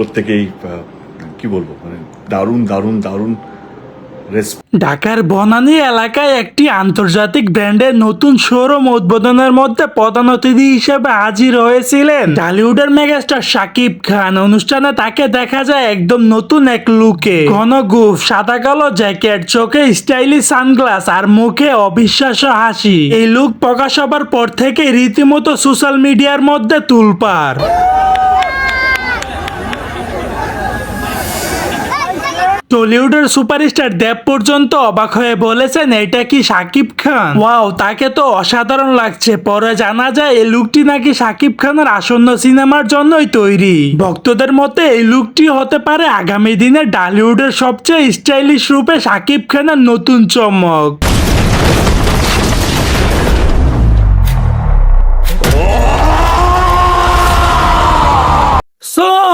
প্রত্যেকেই কি বলব মানে দারুণ দারুণ দারুণ ঢাকার বনানী এলাকায় একটি আন্তর্জাতিক ব্র্যান্ডের নতুন শোরুম উদ্বোধনের মধ্যে প্রধান অতিথি হিসেবে হাজির হয়েছিলেন টলিউডের মেগাস্টার শাকিব খান। অনুষ্ঠানে তাকে দেখা যায় একদম নতুন এক লুকে। ঘন গুফ, সাদা কালো জ্যাকেট, চোখে স্টাইলিশ সানগ্লাস আর মুখে অবিশ্বাস্য হাসি। এই লুক প্রকাশ হবার পর থেকে রীতিমতো সোশ্যাল মিডিয়ার মধ্যে তুলপার টলিউডের সুপারস্টার দেব পর্যন্ত অবাক হয়ে বলেছেন, এটা কি সাকিব খান? ওয়াও, তাকে তো অসাধারণ লাগছে। পরে জানা যায়, এই লুকটি নাকি সাকিব খানের আসন্ন সিনেমার জন্যই তৈরি। ভক্তদের মতে, এই লুকটি হতে পারে আগামী দিনে ডালিউডের সবচেয়ে স্টাইলিশ রূপে সাকিব খানের নতুন চমক।